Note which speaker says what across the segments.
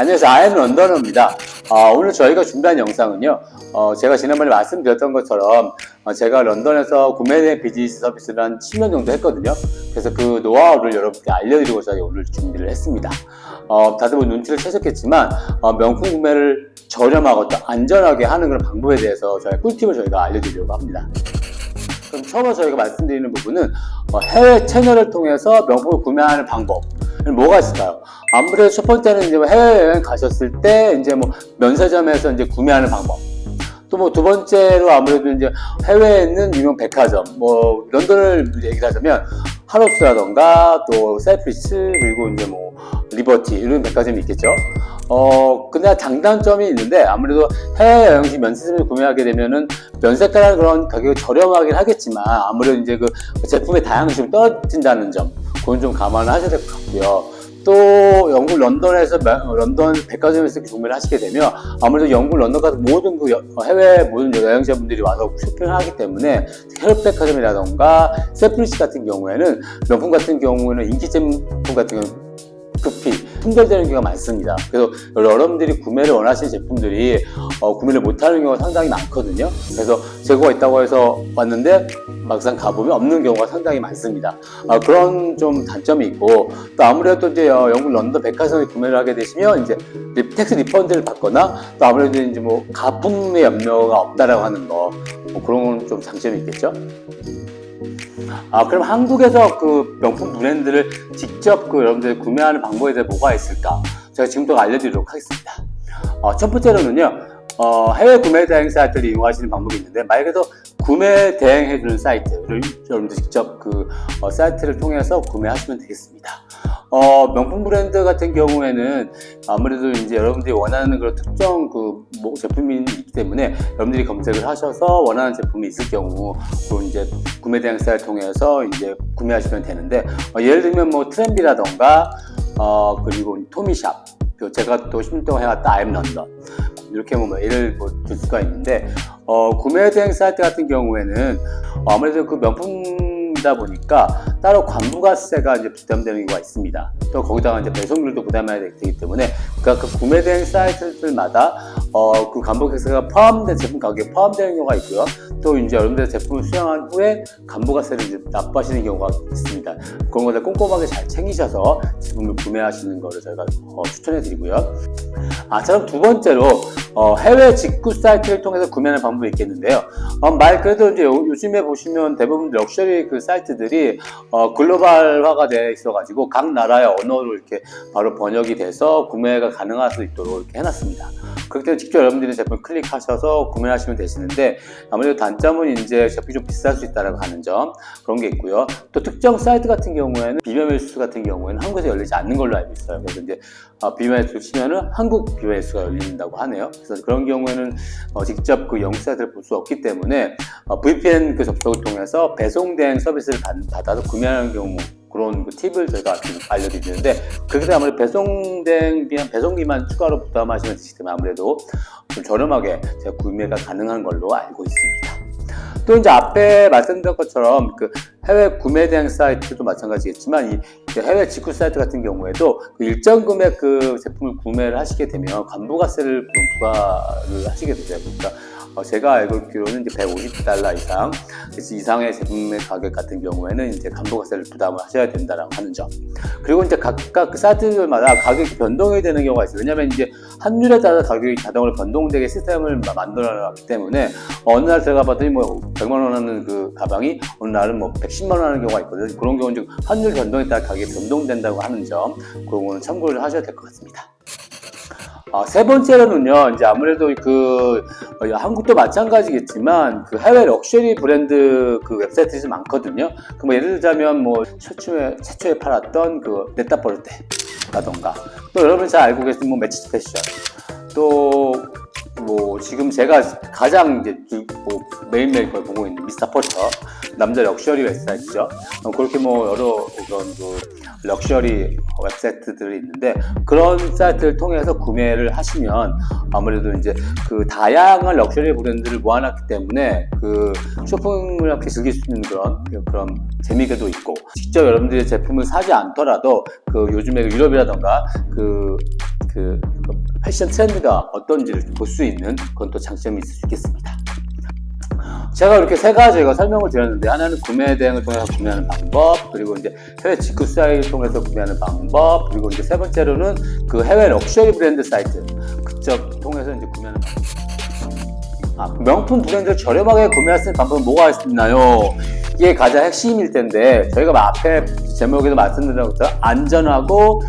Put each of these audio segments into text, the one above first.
Speaker 1: 안녕하세요. 아이엠 런던어입니다. 어, 오늘 저희가 준비한 영상은요. 어, 제가 지난번에 말씀드렸던 것처럼 어, 제가 런던에서 구매 비즈니스 서비스를 한 10년 정도 했거든요. 그래서 그 노하우를 여러분께 알려드리고 저희 오늘 준비를 했습니다. 어, 다들 뭐 눈치를 채셨겠지만 어, 명품 구매를 저렴하고 또 안전하게 하는 그런 방법에 대해서 저희 꿀팁을 저희가 알려드리려고 합니다. 그럼 처음으로 저희가 말씀드리는 부분은 어, 해외 채널을 통해서 명품을 구매하는 방법. 뭐가 있을까요? 아무래도 첫 번째는 이제 뭐 해외여행 가셨을 때 이제 뭐 면세점에서 이제 구매하는 방법. 또 뭐 두 번째로 아무래도 이제 해외에 있는 유명 백화점, 뭐 런던을 얘기를 하자면 하로스라던가 또 셀프리스 그리고 이제 뭐 리버티 이런 백화점이 있겠죠. 어 근데 장단점이 있는데 아무래도 해외 여행시 면세점을 구매하게 되면은 면세가라는 그런 가격이 저렴하긴 하겠지만 아무래도 이제 그 제품의 다양성이 좀 떨어진다는 점 그건 좀 감안하셔야 될 것 같고요. 또 영국 런던에서 매- 런던 백화점에서 구매를 하시게 되면 아무래도 영국 런던 가서 모든 그 여- 해외 모든 여행자분들이 와서 쇼핑을 하기 때문에 헤롯 백화점이라던가 세프리스 같은 경우에는 명품 같은 경우에는 인기 제품 같은 경우는 급히 품절되는 경우가 많습니다. 그래서 여러분들이 구매를 원하시는 제품들이 어, 구매를 못하는 경우가 상당히 많거든요. 그래서 재고가 있다고 해서 왔는데 막상 가보면 없는 경우가 상당히 많습니다. 아, 그런 좀 단점이 있고 또 아무래도 이제 어, 영국 런던 백화점에 구매를 하게 되시면 이제 리- 텍스 리펀드를 받거나 또 아무래도 이제 뭐 가품의 염려가 없다라고 하는 거 뭐 그런 건 좀 장점이 있겠죠. 아 그럼 한국에서 그 명품 브랜드를 직접 그 여러분들 구매하는 방법에 대해 뭐가 있을까? 제가 지금부터 알려드리도록 하겠습니다. 어, 첫 번째로는요, 어, 해외 구매 대행 사이트를 이용하시는 방법이 있는데 말 그대로 구매 대행해주는 사이트를 여러분들 직접 그 어, 사이트를 통해서 구매하시면 되겠습니다. 어, 명품 브랜드 같은 경우에는 아무래도 이제 여러분들이 원하는 그런 특정 그 뭐 제품이 있기 때문에 여러분들이 검색을 하셔서 원하는 제품이 있을 경우 그 이제 구매 대행 사이트 통해서 이제 구매하시면 되는데 어, 예를 들면 뭐 트렌비라던가 어, 그리고 토미샵 그 제가 또 10년 동안 해왔다 아임 런던 이렇게 뭐 예를 뭐들 수가 있는데 어, 구매 대행 사이트 같은 경우에는 어, 아무래도 그 명품 이다 보니까 따로 관부가세가 이제 부담되는 경우가 있습니다. 또 거기다가 이제 배송료도 부담해야 되기 때문에 그러니까 그 구매 대행 사이트들마다 어, 그 관부가세가 포함된 제품 가격에 포함되는 경우가 있고요. 또 이제 여러분들 제품을 수령한 후에 간부가세를 이제 납부하시는 경우가 있습니다. 그런 것들 꼼꼼하게 잘 챙기셔서 제품을 구매하시는 것을 저희가 어, 추천해 드리고요. 아, 그럼 두 번째로 어, 해외 직구 사이트를 통해서 구매하는 방법이 있겠는데요. 어, 말 그래도 이제 요, 즘에 보시면 대부분 럭셔리 그 사이트들이 어, 글로벌화가 돼 있어가지고 각 나라의 언어로 이렇게 바로 번역이 돼서 구매가 가능할 수 있도록 이렇게 해놨습니다. 그렇기 때문에 직접 여러분들이 제품 클릭하셔서 구매하시면 되시는데 아무래도 단점은 이제 제품이 좀 비쌀 수 있다라고 하는 점 그런 게 있고요. 또 특정 사이트 같은 경우에는 비매매수 같은 경우에는 한국에서 열리지 않는 걸로 알고 있어요. 그래서 이제 어, 비매매수 치면은 한국 비매매수가 열린다고 하네요. 그래서 그런 경우에는 어, 직접 그 영수 사이트를 볼수 없기 때문에 어, VPN 그 접속을 통해서 배송된 서비스를 받, 받아서 구매하는 경우 그런 그 팁을 저희가 알려드리는데 되면 아무래도 배송된 비한 배송비만 추가로 되시기 때문에 아무래도 좀 저렴하게 제가 구매가 가능한 걸로 알고 있습니다. 또 이제 앞에 말씀드린 것처럼 그 해외 구매 대행 사이트도 마찬가지겠지만 이 해외 직구 사이트 같은 경우에도 그 일정 금액 그 제품을 구매를 하시게 되면 관부가세를 부과를 하시게 되죠. 그러니까 어, 제가 알고 있기로는 이제 150달러 이상 이상의 제품의 가격 같은 경우에는 이제 간부가세를 부담을 하셔야 된다라고 하는 점. 그리고 이제 각각 그 사이트들마다 가격이 변동이 되는 경우가 있어요. 왜냐하면 이제 환율에 따라 가격이 자동으로 변동되게 시스템을 마- 만들어놨기 때문에 어느 날 들어가 봤더니 뭐 100만 원 하는 그 가방이 어느 날은 뭐 110만 원 하는 경우가 있거든요. 그런 경우는 좀 환율 변동에 따라 가격이 변동된다고 하는 점 그런 거는 참고를 하셔야 될 것 같습니다. 아, 세 번째로는요, 이제 아무래도 그, 어, 한국도 마찬가지겠지만, 그 해외 럭셔리 브랜드 그 웹사이트들이 많거든요. 그뭐 예를 들자면 뭐, 최초에, 최초에 팔았던 그, 네타포르테라던가, 또 여러분이 잘 알고 계신 뭐, 매치스 패션, 또, 뭐, 지금 제가 가장 이제 그 뭐, 매일매일 걸 보고 있는 미스터 포터, 남자 럭셔리 웹사이트죠. 어, 그렇게 뭐, 여러 그런 그, 럭셔리 웹사이트들이 있는데, 그런 사이트를 통해서 구매를 하시면 아무래도 이제 그 다양한 럭셔리 브랜드를 모아놨기 때문에 그 쇼핑을 이렇게 즐길 수 있는 그런 그런 재미가도 있고 직접 여러분들의 제품을 사지 않더라도 그 요즘에 유럽이라던가 그 그 패션 트렌드가 어떤지를 볼 수 있는 그런 또 장점이 있을 수 있겠습니다. 제가 이렇게 세 가지가 설명을 드렸는데 하나는 구매 대행을 통해서 구매하는 방법 그리고 이제 해외 직구 사이트를 통해서 구매하는 방법 그리고 이제 세 번째로는 그 해외 럭셔리 브랜드 사이트 그쪽 통해서 이제 구매하는 방법 아, 명품 브랜드를 저렴하게 구매할 수 있는 방법은 뭐가 있나요? 이게 가장 핵심일 텐데 저희가 앞에 제목에도 말씀드린 것처럼 안전하고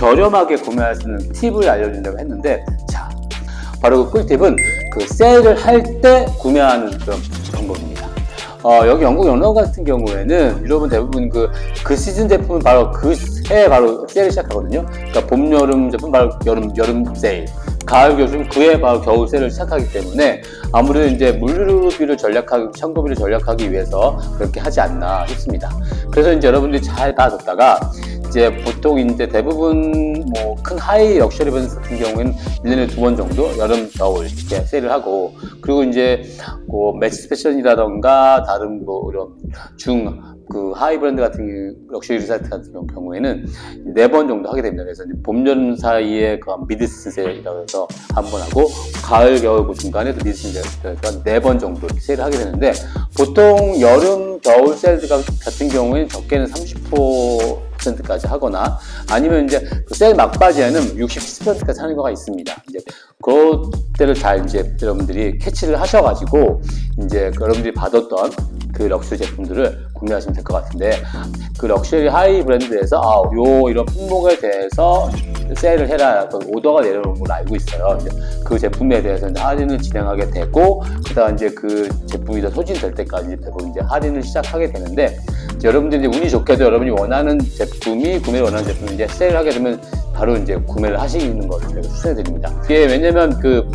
Speaker 1: 저렴하게 구매할 수 있는 팁을 알려준다고 했는데 자 바로 그 꿀팁은 그 세일을 할 때 구매하는 그런 방법입니다. 어, 여기 영국 연어 같은 경우에는 유럽은 대부분 그, 그 시즌 제품은 바로 그 해에 바로 세일을 시작하거든요. 그러니까 봄, 여름 제품 바로 여름, 여름 세일. 가을, 겨울, 그해 바로 겨울 세일을 시작하기 때문에 아무래도 이제 물류비를 전략하기, 청구비를 전략하기 위해서 그렇게 하지 않나 싶습니다. 그래서 이제 여러분들이 잘 봐뒀다가 이제 보통 이제 대부분 뭐 큰 하이 럭셔리 브랜드 같은 경우에는 1년에 두 번 정도 여름 겨울 이렇게 세일을 하고 그리고 이제 뭐 매치 패션이라던가 다른 뭐 이런 중그 하이 브랜드 같은 럭셔리 사이트 같은 경우- 경우에는 네 번 정도 하게 됩니다. 그래서 봄, 여름 사이에 그 미드 시즌 세일이라고 해서 한 번 하고 가을, 겨울 그 중간에 또 미드 시즌 세일이라서 네번 정도 세일을 하게 되는데 보통 여름, 겨울 세일 같은 경우에는 적게는 30% 까지 하거나 아니면 이제 그 세일 막바지에는 60, 70%까지 하는 거가 있습니다. 이제 그때를 잘 이제 여러분들이 캐치를 하셔가지고 이제 그 여러분들이 받았던 그 럭셔리 제품들을 구매하시면 될 것 같은데 그 럭셔리 하이 브랜드에서 아, 요 이런 품목에 대해서 세일을 해라 그 오더가 내려오는 걸로 알고 있어요. 그 제품에 대해서 이제 할인을 진행하게 되고 그다음 이제 그 제품이 다 소진될 때까지 대부분 이제 할인을 시작하게 되는데 여러분들이 운이 좋게도 여러분이 원하는 제품이 구매를 원하는 제품이 이제 세일을 하게 되면 바로 이제 구매를 하시는 것을 제가 추천해 드립니다. 이게 왜냐면 그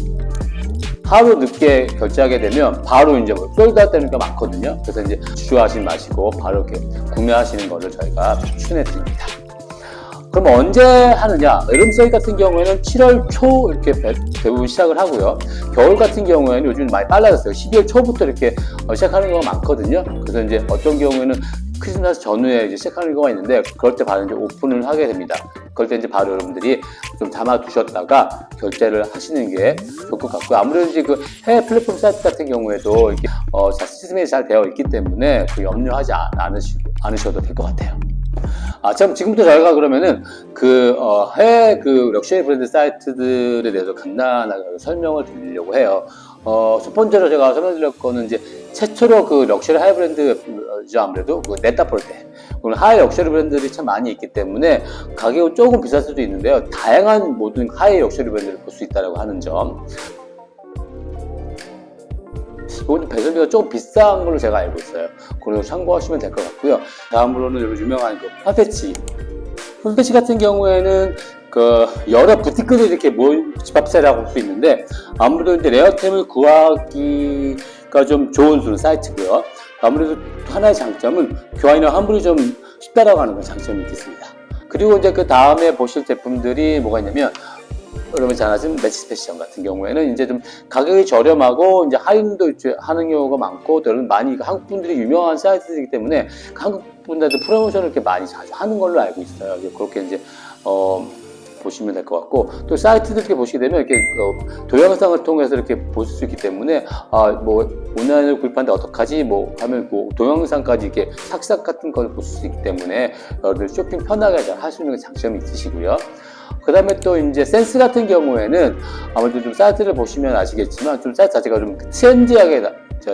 Speaker 1: 하루 늦게 결제하게 되면 바로 이제 뭐 솔드아웃 되는 게 많거든요. 그래서 이제 주저하지 마시고 바로 이렇게 구매하시는 것을 저희가 추천해 드립니다. 그럼 언제 하느냐? 여름 세일 같은 경우에는 7월 초 이렇게 대- 대부분 시작을 하고요. 겨울 같은 경우에는 요즘 많이 빨라졌어요. 12월 초부터 이렇게 어, 시작하는 경우가 많거든요. 그래서 이제 어떤 경우에는 크리스마스 전후에 이제 시작하는 경우가 있는데 그럴 때 바로 이제 오픈을 하게 됩니다. 그럴 때 이제 바로 여러분들이 좀 담아 두셨다가 결제를 하시는 게 좋을 것 같고요. 아무래도 이제 그 해외 플랫폼 사이트 같은 경우에도 이렇게 어, 자, 시스템이 잘 되어 있기 때문에 그 염려하지 않- 않으시고, 않으셔도 될 것 같아요. 아, 참, 지금부터 저희가 그러면은 그, 어, 해외 그 럭셔리 브랜드 사이트들에 대해서 간단하게 설명을 드리려고 해요. 어, 첫 번째로 제가 설명드릴 거는 이제 최초로 그 럭셔리 하이 브랜드죠, 아무래도. 그 넷다폴 때. 오늘 하이 럭셔리 브랜드들이 참 많이 있기 때문에 가격은 조금 비쌀 수도 있는데요. 다양한 모든 하이 럭셔리 브랜드를 볼 수 있다고 하는 점. 이건 배송비가 조금 비싼 걸로 제가 알고 있어요. 그걸 참고하시면 될 것 같고요. 다음으로는 여기 유명한 그 파페치. 파페치 같은 경우에는 그 여러 부티크들이 이렇게 모인 집합세라고 볼수 있는데 아무래도 이제 레어템을 구하기가 좀 좋은 그런 사이트고요. 아무래도 하나의 장점은 교환이나 환불이 좀 쉽다라고 하는 건 장점이 있겠습니다. 그리고 이제 그 다음에 보실 제품들이 뭐가 있냐면 여러분 잘 아시는 매치 패션 같은 경우에는 이제 좀 가격이 저렴하고 이제 할인도 하는 경우가 많고 또 많이 한국 분들이 유명한 사이트이기 때문에 그 한국 분들도 프로모션을 이렇게 많이 자주 하는 걸로 알고 있어요. 그렇게 이제 어 보시면 될 것 같고 또 사이트들 이렇게 보시게 되면 이렇게 어, 동영상을 통해서 이렇게 보실 수 있기 때문에 아뭐 온라인으로 구입하는데 어떡하지 뭐 하면 뭐 동영상까지 이렇게 삭삭 같은 걸 보실 수 있기 때문에 여러분들 쇼핑 편하게 잘 있는 장점이 있으시고요. 그 다음에 또 이제 센스 같은 경우에는 아무래도 좀 사이트를 보시면 아시겠지만 좀 사이트 자체가 좀 트렌디하게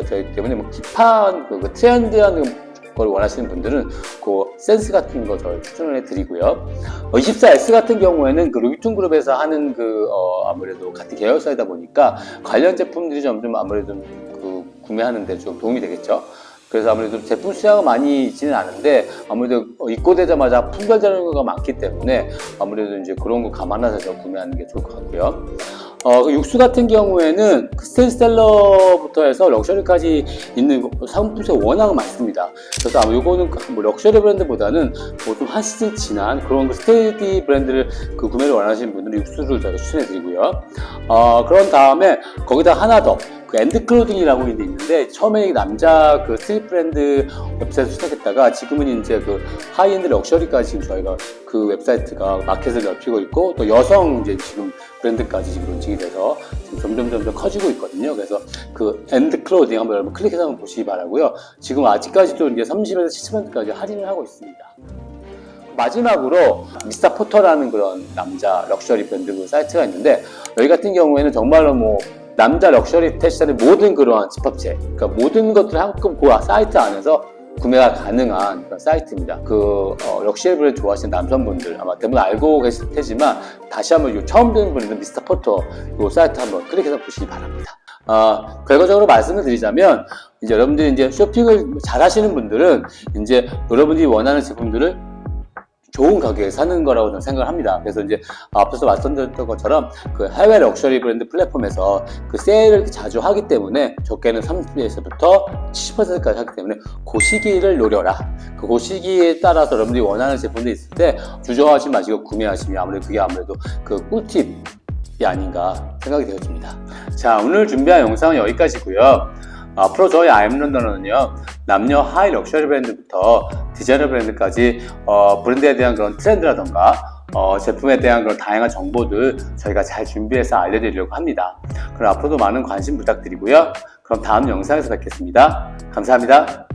Speaker 1: 되기 때문에 뭐 힙한 그, 그 트렌디한 걸 원하시는 분들은 그 센스 같은 거 저를 추천을 해드리고요. 24S 같은 경우에는 그 루이툰 그룹에서 하는 그 어, 아무래도 같은 계열사이다 보니까 관련 제품들이 점점 아무래도 그 구매하는데 좀 도움이 되겠죠. 그래서 아무래도 제품 수량은 많이 있지는 않은데 아무래도 어, 입고되자마자 품절되는 경우가 많기 때문에 아무래도 이제 그런 거 감안하셔서 구매하는 게 좋을 것 같고요. 어, 그 육수 같은 경우에는 그 스테디셀러부터 해서 럭셔리까지 있는 거- 상품수가 워낙 많습니다. 그래서 아마 요거는 그뭐 럭셔리 브랜드보다는 뭐 좀 한 시즌 지난 그런 그 스테디 브랜드를 그 구매를 원하시는 분들은 육수를 제가 추천해 드리고요. 어, 그런 다음에 거기다 하나 더 그 엔드클로딩이라고 있는 데 있는데 처음에 남자 그 스트릿 브랜드 웹사이트 시작했다가 지금은 이제 그 하이엔드 럭셔리까지 지금 저희가 그 웹사이트가 마켓을 넓히고 있고 또 여성 이제 지금 브랜드까지 지금 론칭이 돼서 지금 점점 점점 커지고 있거든요. 그래서 그 엔드 클로딩 한번 여러분 클릭해서 한번 보시기 바라고요. 지금 아직까지도 이제 30에서 70%까지 할인을 하고 있습니다. 마지막으로 미스터 포터라는 그런 남자 럭셔리 브랜드 그 사이트가 있는데 여기 같은 경우에는 정말로 뭐 남자 럭셔리 패션의 모든 그러한 집합체, 그러니까 모든 것들을 한꺼번에 그 사이트 안에서 구매가 가능한 그런 사이트입니다. 그 어, 럭셔리 브랜드 좋아하시는 남성분들 아마 대부분 알고 계실 테지만 다시 한번 이 처음 듣는 분들은 미스터 포터 이 사이트 한번 클릭해서 보시기 바랍니다. 아, 결과적으로 말씀을 드리자면 이제 여러분들이 이제 쇼핑을 잘 하시는 분들은 이제 여러분들이 원하는 제품들을 좋은 가격에 사는 거라고 저는 생각을 합니다. 그래서 이제 앞서서 말씀드렸던 것처럼 그 해외 럭셔리 브랜드 플랫폼에서 그 세일을 자주 하기 때문에 적게는 30%에서부터 70%까지 하기 때문에 그 시기를 노려라. 그 시기에 따라서 여러분들이 원하는 제품들이 있을 때 주저하지 마시고 구매하시면 아무래도 그게 아무래도 그 꿀팁이 아닌가 생각이 되어집니다. 자, 오늘 준비한 영상은 여기까지고요. 앞으로 저희 아임런더는요 남녀 하이 럭셔리 브랜드부터 디자이너 브랜드까지 어, 브랜드에 대한 그런 트렌드라던가 어, 제품에 대한 그런 다양한 정보들 저희가 잘 준비해서 알려드리려고 합니다. 그럼 앞으로도 많은 관심 부탁드리고요. 그럼 다음 영상에서 뵙겠습니다. 감사합니다.